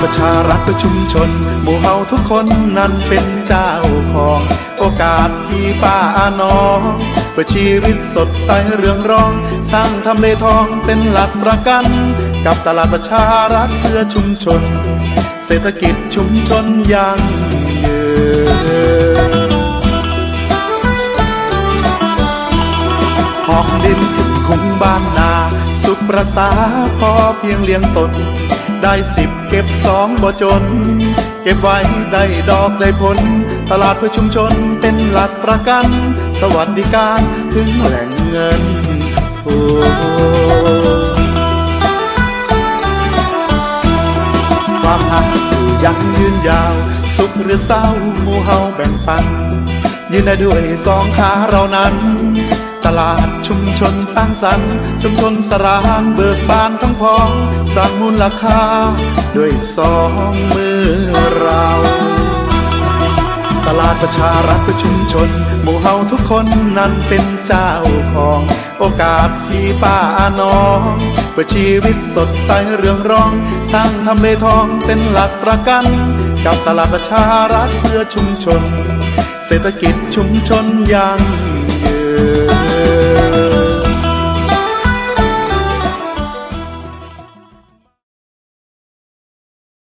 ประชารัฐเพื่อชุมชน หมู่เฮาทุกคนนั้นเป็นเจ้าของ โอกาสพี่ป้าอาน้องเพื่อชีวิตสดใสเรืองรอง สร้างทำเลทองเป็นหลักประกัน กับตลาดประชารัฐเพื่อชุมชน เศรษฐกิจชุมชนยั่งยืนหอกดินถึงคุ้งบ้านนา สุขประสาพอเพียงเลี้ยงตน ได้สิบเก็บสองบ่จน เก็บไว้ได้ดอกได้ผล ตลาดเพื่อชุมชนเป็นหลักประกัน สวัสดิการถึงแหล่งเงินโอ้ความหักอยู่ยังยืนยาว สุขหรือเศร้าหมู่เฮาแบ่งปัน ยืนได้ด้วยสองขาเรานั้น ลาดชุมชนสร้างสรรค์ ชุมชนสร้านเบิกบานทั้งพอง สร้างมูลค่า ด้วยสองมือเรา ตลาดประชารัฐเพื่อชุมชน หมู่เฮาทุกคนนั้นเป็นเจ้าของ โอกาสพี่ป้าอาน้องเพื่อชีวิตสดใสเรื่องรอง สร้างทำเลทองเป็นหลักประกัน กับตลาดประชารัฐเพื่อชุมชน เศรษฐกิจชุมชนยั่ง ยืน